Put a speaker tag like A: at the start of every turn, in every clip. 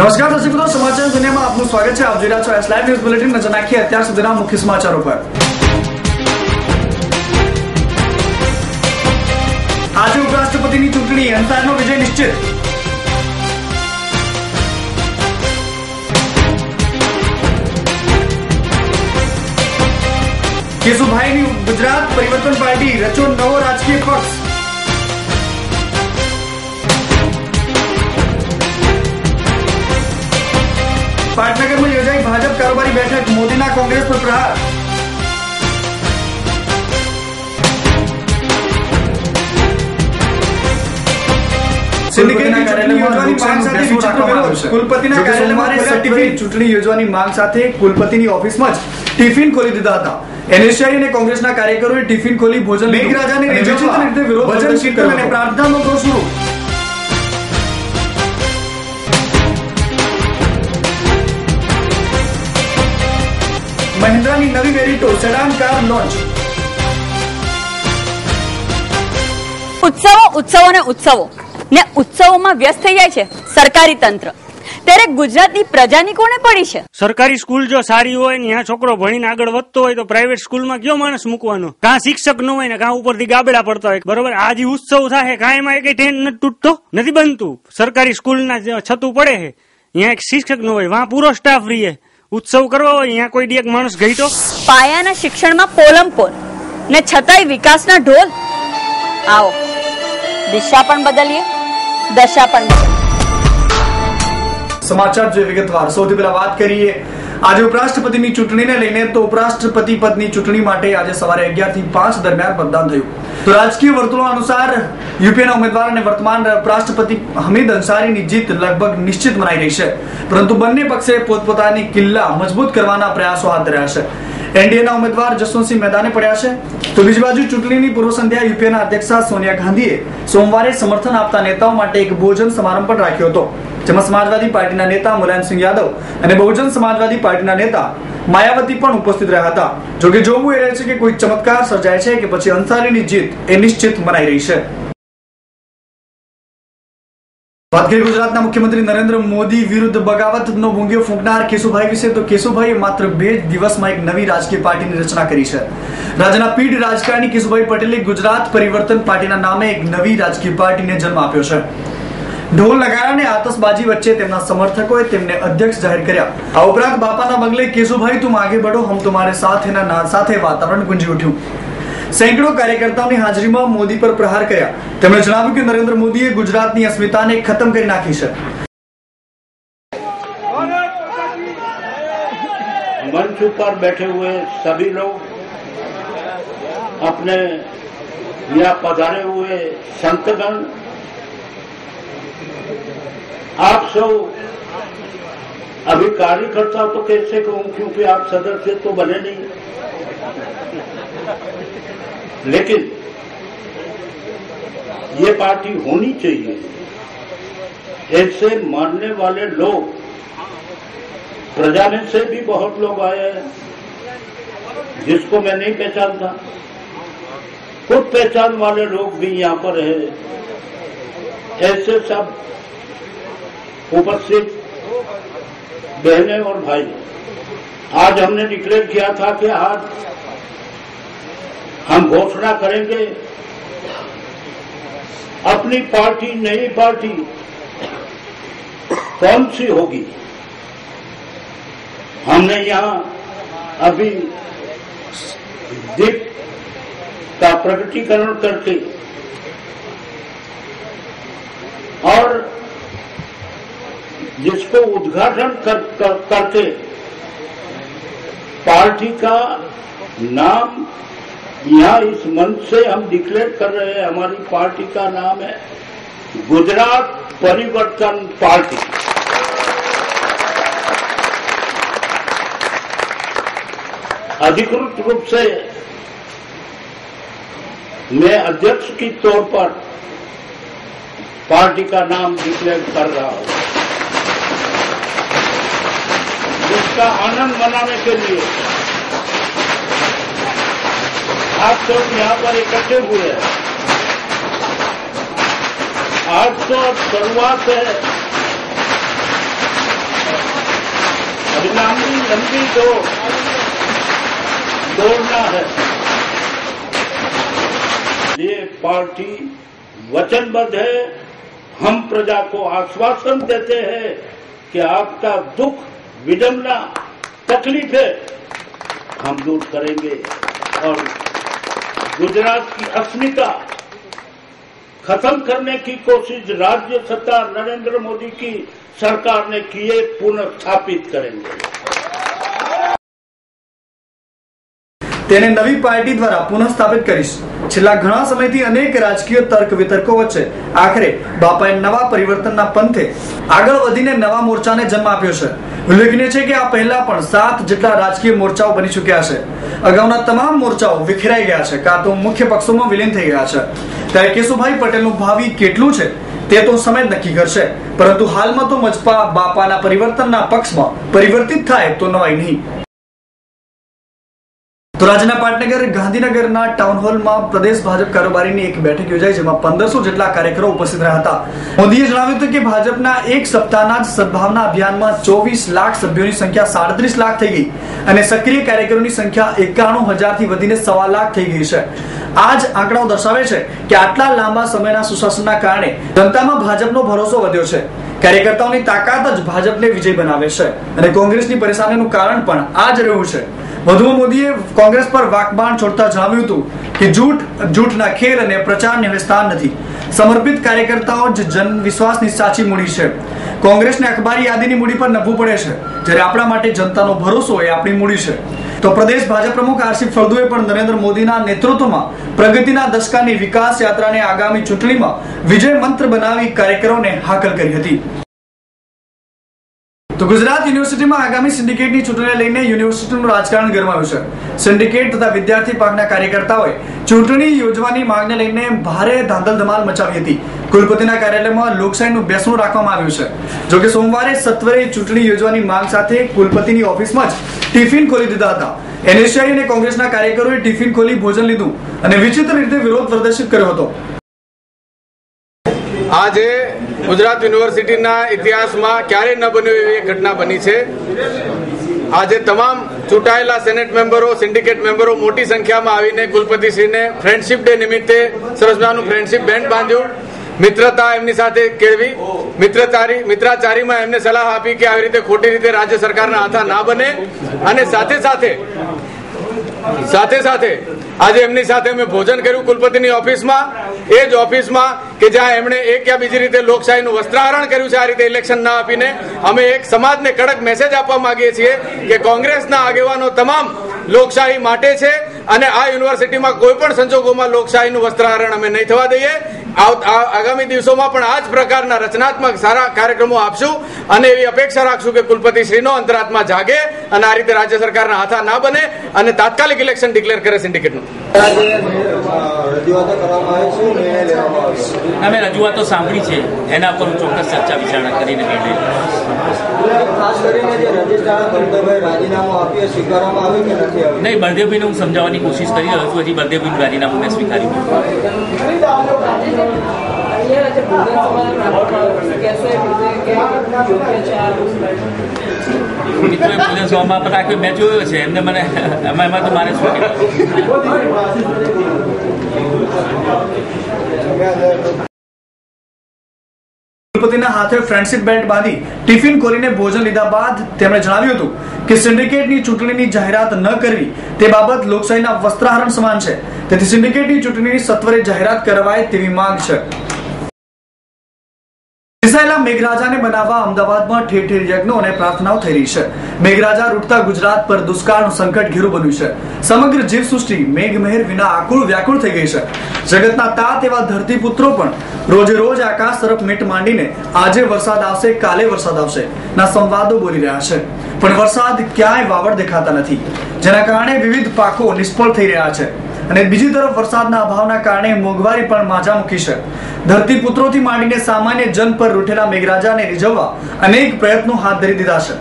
A: નમસ્કાર દર્શક મિત્રો, સમાચાર દુનિયામાં આપનું સ્વાગત છે. આપ જોઈ રહ્યા છો એસ લાઈવ ન્યૂઝ બુલેટિન નજર નાખીએ અત્યાર સુધીના મુખ્ય સમાચારો પર. આજે ઉપરાષ્ટ્રપતિની ચૂંટણી અંતારનો વિજય નિશ્ચિત. કેશુભાઈની ગુજરાત પરિવર્તન પાર્ટી રચો નવો રાજકીય પક્ષ. પાટનગરમાં યોજાઈ ભાજપ કારોબારી બેઠક. મોદીના કોંગ્રેસ પર પ્રહાર. ચૂંટણી યોજવાની માંગ સાથે. કુલપતિના ઓફિસમાં જ ટિફિન ખોલી દીધા હતા. એનએસઆઈ અને કોંગ્રેસના કાર્યકરોએ ટિફિન ખોલી ભોજન મેઘરાજાને વિરોધ ભજન કીર્તન અને પ્રાર્થનાનો દોર શરૂ મહિન્દ્રાની નવી મેરિટો સેડાન કાર લોન્ચ.
B: ઉત્સવો ઉત્સવો ને ઉત્સવો. ને ઉત્સવોમાં વ્યસ્ત થઈ જાય છે સરકારી તંત્ર. ત્યારે ગુજરાતની પ્રજાની કોને પડી છે?
C: સરકારી સ્કૂલ જો સારી હોય ને ત્યાં છોકરો ભણીને આગળ વધતો હોય તો પ્રાઇવેટ સ્કૂલમાં કયો માણસ મૂકવાનો? કાં શિક્ષક ન હોય ને કાં ઉપરથી ગાબડા પડતા હોય. બરોબર? આ જે ઉત્સવ થાય કાંઈ એમાં કઈ ટ્રેન નથી તૂટતો? નથી બનતું? સરકારી સ્કૂલના જે છતું પડે છે ત્યાં એક શિક્ષક ન હોય વાં પૂરો સ્ટાફ રહીએ. ઉત્સવ કરવા હોય અહીંયા કોઈ દી એક માણસ ગઈતો?
B: પાયાના શિક્ષણમાં પોલમપોલ ને છતાંય વિકાસના ઢોલ. આવો દિશા પણ બદલીએ દશા પણ બદલીએ.
A: સમાચાર જે વિગતવાર સૌથી પહેલા વાત કરીએ આજે ઉપરાષ્ટ્રપતિની ચૂંટણીને લઈને તો ઉપરાષ્ટ્રપતિ પદની ચૂંટણી માટે આજે સવારે અગિયારથી પાંચ દરમિયાન મતદાન થયું. તો રાજકીય વર્તુળો અનુસાર યુપીએના ઉમેદવાર અને વર્તમાન ઉપરાષ્ટ્રપતિ હમીદ અંસારીની જીત લગભગ નિશ્ચિત મનાઈ રહી છે. પરંતુ બંને પક્ષે પોતપોતાની કિલ્લા મજબૂત કરવાના પ્રયાસો હાથ ધર્યા છે. એનડીએના ઉમેદવાર જસવંતસિંહ મેદાને પડ્યા છે. તો બીજી બાજુ ચૂંટણીની પૂર્વ સંધ્યા યુપીએના અધ્યક્ષા સોનિયા ગાંધીએ સોમવારે સમર્થન આપતા નેતાઓ માટે એક ભોજન સમારંભ પણ રાખ્યો હતો. જેમાં સમાજવાદી પાર્ટીના નેતા મુલાયમસિંહ યાદવ અને બહુજન સમાજવાદી પાર્ટીના નેતા માયાવતી પણ ઉપસ્થિત રહ્યા હતા. જોકે જોવું એ રહે છે કે કોઈ ચમત્કાર સર્જાય છે કે પછી અંસારીની જીત એ નિશ્ચિત મનાઈ રહી છે. વાત ગુજરાતના મુખ્યમંત્રી નરેન્દ્ર મોદી વિરુદ્ધ બગાવતનો ભૂંગિયો ફૂંકનાર કેશુભાઈ વિશે, તો કેશુભાઈએ માત્ર બે જ દિવસમાં એક નવી રાજકીય પાર્ટીની રચના કરી છે. રાજ્યના પીઢ રાજકારણી કેશુભાઈ પટેલે ગુજરાત પરિવર્તન પાર્ટીના નામે એક નવી રાજકીય પાર્ટીને જન્મ આપ્યો છે. ઢોલ નગારા અને આતશબાજી વચ્ચે તેમના સમર્થકોએ તેમને અધ્યક્ષ જાહેર કર્યા આ ઉપરાંત બાપાના બંગલે કેશુભાઈ તુમ આગે બઢો હમ તુમારે સાથ હેના નાદ સાથે વાતાવરણ ગુંજી ઉઠ્યું સેંકડો કાર્યકર્તાઓની હાજરીમાં મોદી પર પ્રહાર કર્યા તેમણે જણાવ્યું કે નરેન્દ્ર મોદીએ ગુજરાતની અસ્મિતાને ખતમ કરી નાખી છે
D: मंच पर बैठे हुए सभी लोग अपने यहाँ पधारे हुए संतगण आप सब अभी कार्यकर्ता तो कैसे कहूँ, क्योंकि आप सदस्य तो बने नहीं। लेकिन ये पार्टी होनी चाहिए। ऐसे मानने वाले लोग प्रजाने से भी बहुत लोग आए हैं, जिसको मैं नहीं पहचानता। खुद पहचान वाले लोग भी यहाँ पर है। ऐसे सब उपस्थित बहने और भाई। आज हमने डिक्लेयर किया था कि आज हम घोषणा करेंगे। अपनी पार्टी, नई पार्टी कौन सी होगी? हमने यहाँ अभी दीप का प्रकटीकरण करके और जिसको उद्घाटन कर, कर, करके पार्टी का नाम यहाँ इस मंच से हम डिक्लेयर कर रहे हैं। हमारी पार्टी का नाम है गुजरात परिवर्तन पार्टी। अधिकृत रूप से मैं अध्यक्ष की तौर पर पार्टी का नाम डिक्लेयर कर रहा हूँ। इसका आनंद मनाने के लिए। आप सब यहाँ पर इकट्ठे हुए हैं। आज तो शुरुआत है। अभी लंबी दौड़ दौड़ना है। ये पार्टी वचनबद्ध है। हम प्रजा को आश्वासन देते हैं। कि आपका दुख विडंबना है, हम दूर करेंगे। और गुजरात की अस्मिता खत्म करने की कोशिश राज्य सत्ता नरेंद्र मोदी की सरकार ने किए पुनर्स्थापित करेंगे।
A: તેને નવી પાર્ટી દ્વારા પુનઃસ્થાપિત કરીશ. છેલ્લા ઘણા સમયથી અનેક રાજકીય તર્ક વિતર્કો વચ્ચે આખરે બાપાએ નવા પરિવર્તનના પંથે આગળ વધીને નવા મોરચાને જન્મ આપ્યો છે. ઉલ્લેખનીય છે કે આ પહેલા પણ સાત જેટલા રાજકીય મોરચાઓ બની ચૂક્યા છે. અગાઉના તમામ મોરચાઓ વિખેરાઈ ગયા છે, કાં તો મુખ્ય પક્ષોમાં વિલીન થઈ ગયા છે. ત્યારે કેશુભાઈ પટેલનું ભાવિ કેટલું છે તે તો સમય નક્કી કરશે. પરંતુ હાલમાં તો મજપા બાપાના પરિવર્તનના પક્ષમાં પરિવર્તિત થાય તો નવાઈ નહીં. તો રાજ્યના પાટનગર, ગાંધીનગરના ટાઉન હોલમાં પ્રદેશ ભાજપ કારોબારીની એક બેઠક યોજાઈ જેમાં પંદરસો જેટલા કાર્યકરો ઉપસ્થિત રહ્યા હતા. મોદીએ જણાવ્યું હતું કે ભાજપના એક સપ્તાહના જ સદભાવના અભિયાનમાં ચોવીસ લાખ સભ્યોની સંખ્યા સાડત્રીસ લાખ થઈ ગઈ અને સક્રિય કાર્યકરોની સંખ્યા એકાણું હજારથી વધીને સવા લાખ થઈ ગઈ છે. આ જ આંકડાઓ દર્શાવે છે કે આટલા લાંબા સમયના સુશાસનના કારણે જનતામાં ભાજપનો ભરોસો વધ્યો છે. કાર્યકર્તાઓની તાકાત જ ભાજપને વિજય બનાવે છે અને કોંગ્રેસની પરેશાનીનું કારણ પણ આ જ રહ્યું છે. વધુમાં મોદીએ કોંગ્રેસ પર વાકબાણ છોડતા જણાવ્યું હતું કે જૂઠ, જૂઠના ખેલ અને પ્રચારને હવે નથી. સમર્પિત કાર્યકર્તાઓ જ જનવિશ્વાસની સાચી મૂડી છે. કોંગ્રેસને અખબારી યાદીની મૂડી પર નભવું પડે છે. જ્યારે આપણા માટે જનતાનો ભરોસો એ આપણી મૂડી છે. તો પ્રદેશ ભાજપ પ્રમુખ આરસી ફળદુએ પણ નરેન્દ્ર મોદીના નેતૃત્વમાં પ્રગતિના દશકાની વિકાસ યાત્રાને આગામી ચૂંટણીમાં વિજય મંત્ર બનાવી કાર્યકરોને હાકલ કરી હતી. તો ગુજરાત યુનિવર્સિટીમાં આગામી સિન્ડિકેટની ચૂંટણીને લઈને યુનિવર્સિટીનું રાજકારણ ગરમાયું છે. સિન્ડિકેટ તથા વિદ્યાર્થી પાંખના કાર્યકર્તાઓએ ચૂંટણી યોજવાની માંગને લઈને ભારે ધાંધલ ધમાલ મચાવી હતી. કુલપતિના કાર્યાલયમાં લોકશાહીનું બેસણું રાખવામાં આવ્યું છે. જોકે સોમવારે સત્વરે ચૂંટણી યોજવાની માંગ સાથે કુલપતિની ઓફિસમાં જ ટિફિન ખોલી દીધા હતા. એનએસઆઈ અને કોંગ્રેસના કાર્યકરોએ ટિફિન ખોલી ભોજન લીધું અને વિચિત્ર રીતે વિરોધ પ્રદર્શિત કર્યો હતો.
E: આજે ગુજરાત યુનિવર્સિટીના ઇતિહાસમાં ક્યારેય ન બન્યું એવી એક ઘટના બની છે. આજે તમામ ચૂંટાયેલા સેનેટ મેમ્બરો, સિન્ડિકેટ મેમ્બરો મોટી સંખ્યામાં આવીને કુલપતિશ્રીને ફ્રેન્ડશિપ ડે નિમિત્તે સરસ મજાનું ફ્રેન્ડશિપ બેન્ડ બાંધ્યું. મિત્રતા એમની સાથે કેળવી. મિત્રચારી, મિત્રાચારીમાં એમને સલાહ આપી કે આવી રીતે ખોટી રીતે રાજ્ય સરકારના હાથા ના બને. અને સાથે સાથે સાથે સાથે આજે એમની સાથે અમે ભોજન કર્યું કુલપતિની ઓફિસમાં. એ જ ઓફિસમાં કે જ્યાં એમણે એક યા બીજી રીતે લોકશાહીનું વસ્ત્રાહરણ કર્યું છે, આ રીતે ઇલેક્શન ના આપીને અમે એક સમાજને કડક મેસેજ આપવા માંગીએ છીએ કે કોંગ્રેસના આગેવાનો તમામ લોકશાહી માટે છે અને આ યુનિવર્સિટીમાં કોઈ પણ સંજોગોમાં લોકશાહીનું વસ્ત્રાહરણ અમે નહીં થવા દઈએ. આગામી દિવસોમાં પણ આ જ પ્રકારના રચનાત્મક સારા કાર્યક્રમો આપશું અને એવી અપેક્ષા રાખશું કે કુલપતિ શ્રીનો અંતરાત્મા જાગે અને આ રીતે રાજ્ય સરકારના હાથા ના બને અને તાત્કાલિક ઇલેક્શન ડિક્લેર કરે સિન્ડિકેટનું
F: રજૂઆતો કરવામાં આવે છે નિર્ણય લેવામાં આવ્યો
G: અમે રજૂઆતો સાંભળી છે. એના પર હું ચોક્કસ ચર્ચા વિચારણા કરીને નિર્ણય
F: ખાસ કરીને જે રજિસ્ટ્રાર બળદેવભાઈ રાજીનામું આપ્યું સ્વીકારવામાં આવ્યું કે નથી આવ્યું?
G: નહીં બળદેવભાઈને હું સમજાવવાની કોશિશ કરી રહ્યો છું. હજી બળદેવભાઈનું રાજીનામું મેં સ્વીકાર્યું મિત્રોએ પૂજન સભામાં પણ રાખ્યું મેં જોયો છે. એમને મને એમાં એમાં તો મારે શું
A: કુલપતિના હાથે ફ્રેન્ડશિપ બેલ્ટ બાંધી ટિફિન ખોલીને ભોજન લીધા બાદ તેમણે જણાવ્યું હતું કે સિન્ડિકેટની ચૂંટણીની જાહેરાત ન કરવી, તે બાબત લોકશાહીના વસ્ત્રાહરણ સમાન છે. તેથી સિન્ડિકેટની ચૂંટણીની સત્વરે જાહેરાત કરવાય તેવી માંગ છે. રિસાયેલા મેઘરાજાને બનાવવા અમદાવાદમાં ઠેર ઠેર યજ્ઞો અને પ્રાર્થનાઓ થઈ રહી છે. મેઘરાજા રૂટતા ગુજરાત પર દુષ્કાળનું સંકટ ઘેરું બન્યું છે. સમગ્ર જીવસૃષ્ટિ મેઘમહેર વિના આકુળ વ્યાકુળ થઈ ગઈ છે. જગતના તાત એવા ધરતીપુત્રો પણ રોજે રોજ આકાશ તરફ મીટ માંડીને આજે વરસાદ આવશે, કાલે વરસાદ આવશે, ના સંવાદો બોલી રહ્યા છે. પણ વરસાદ ક્યાંય વાવડ દેખાતા નથી. જેના કારણે વિવિધ પાકો નિષ્ફળ થઈ રહ્યા છે. અને બીજી તરફ વરસાદના અભાવના કારણે મોંઘવારી પણ માજા મૂકી છે. ધરતીપુત્રોથી માંડીને સામાન્ય જન પર રૂઠેલા મેઘરાજાને રીઝવવા અનેક પ્રયત્નો હાથ ધરી દીધા છે.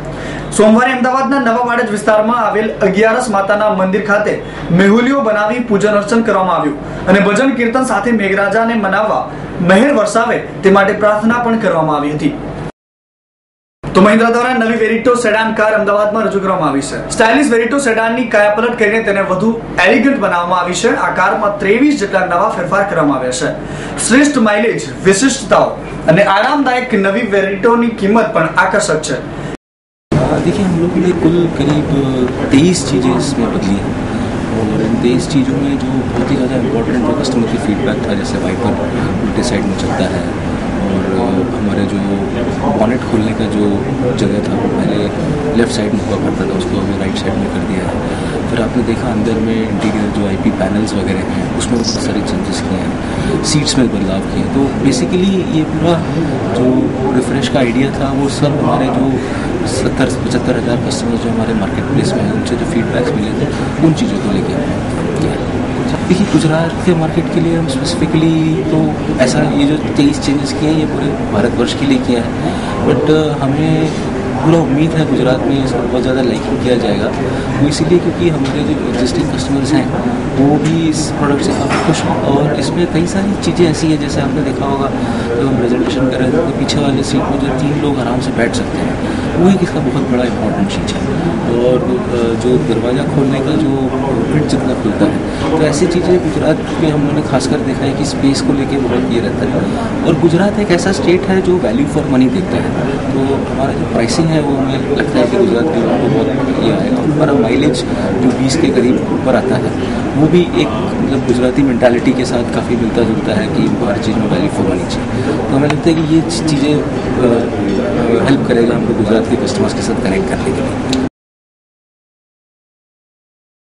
A: સોમવારે અમદાવાદના નવા વાડજ વિસ્તારમાં આવેલ અગિયારસ માતાના મંદિર ખાતે મેહુલીઓ બનાવી પૂજન અર્ચન કરવામાં આવ્યું અને ભજન કીર્તન સાથે મેઘરાજાને મનાવવા મહેર વરસાવે તે માટે પ્રાર્થના પણ કરવામાં આવી હતી. તો મહિન્દ્રા દ્વારા નવી વેરિટો સેડાન કાર અમદાવાદમાં રજૂ કરવામાં આવી છે સ્ટાઇલિશ વેરિટો સેડાનની કાયાપલટ કરીને તેને વધુ એલિગન્ટ બનાવવામાં આવી છે આ કારમાં ત્રેવીસ જેટલા નવા ફેરફાર કરવામાં આવ્યા છે શ્રેષ્ઠ માઇલેજ વિશિષ્ટતાઓ અને આરામદાયક નવી વેરિટોની કિંમત પણ આકર્ષક છે
H: देखिए हम लोग ने कुल करीब तेईस चीज़ें इसमें बदली हैं और तेईस चीज़ों में जो बहुत ही ज़्यादा इम्पोर्टेंट जो कस्टमर की फीडबैक था, जैसे वाइपर उल्टे साइड में चलता है। और हमारे जो बॉनेट खोलने का जो जगह था, वो पहले लेफ़्ट साइड में हुआ करता था, उसको अभी राइट साइड में कर दिया है। फिर आपने देखा अंदर में इंटीरियर जो आईपी पैनल्स वगैरह हैं, उसमें बहुत सारे चेंजेस किए हैं। सीट्स में बदलाव किए तो बेसिकली ये पूरा जो रिफ्रेश का आइडिया था, वो सब हमारे जो सत्तर पचहत्तर हज़ार कस्टमर जो हमारे मार्केट प्लेस में हैं, उनसे जो फीडबैक्स मिले थे, उन चीज़ों को लेके हमने किया। देखिए, गुजरात के मार्केट के लिए हम स्पेसिफिकली तो ऐसा ये जो तेईस चेंजेस किए हैं, ये पूरे भारतवर्ष के लिए किया है। बट हमें पूरा उम्मीद है गुजरात में इसको बहुत ज़्यादा लाइकिंग किया जाएगा। वो इसीलिए क्योंकि हमारे जो एग्जिस्टिंग कस्टमर्स हैं, वो भी इस प्रोडक्ट से काफ़ी खुश हैं और इसमें कई सारी चीज़ें ऐसी हैं, जैसे आपने देखा होगा, जब हम प्रेजेंटेशन कर रहे थे तो पीछे वाले सीट में जो तीन लोग आराम से बैठ सकते हैं। वो एक इसका बहुत बड़ा इंपॉर्टेंट चीज़ है। और जो दरवाज़ा खोलने का जो फिट जितना खुलता है तो ऐसी चीज़ें गुजरात में हम लोगों ने खासकर देखा है कि स्पेस को लेके बहुत ये रहता है। और गुजरात एक ऐसा स्टेट है जो वैल्यू फॉर मनी देखता है। तो हमारा जो प्राइसिंग है वो हमें लगता है कि गुजरात के लोगों को बहुत ये और हमारा माइलेज जो बीस के करीब ऊपर आता है, वो भी एक मतलब गुजराती मेंटालिटी के साथ काफ़ी मिलता जुलता है कि हर चीज़ में वैल्यू फॉर मनी चाहिए। तो हमें लगता है कि ये चीज़ें हेल्प करेगा हमको गुजरात के कस्टमर्स के साथ कनेक्ट करने के लिए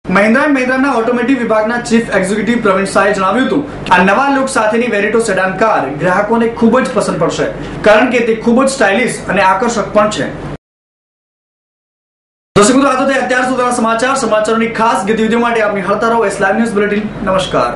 A: મહિન્દ્રા એન્ડ મહિન્દ્રાના ઓટોમેટિવ વિભાગના ચીફ એક્ઝિક્યુટિવ પ્રવીણ શાહે જણાવ્યું હતું આ નવા લુક સાથેની વેરિટો સેડાન કાર ગ્રાહકોને ખૂબ જ પસંદ પડશે કારણ કે તે ખૂબ જ સ્ટાઇલિશ અને આકર્ષક પણ છે દર્શક મિત્રો આ તો તે અત્યાર સુધીના સમાચાર સમાચારોની ખાસ ગતિવિધિઓ માટે આપની હળતા રહો એસ લાઈવ ન્યૂઝ બુલેટિન નમસ્કાર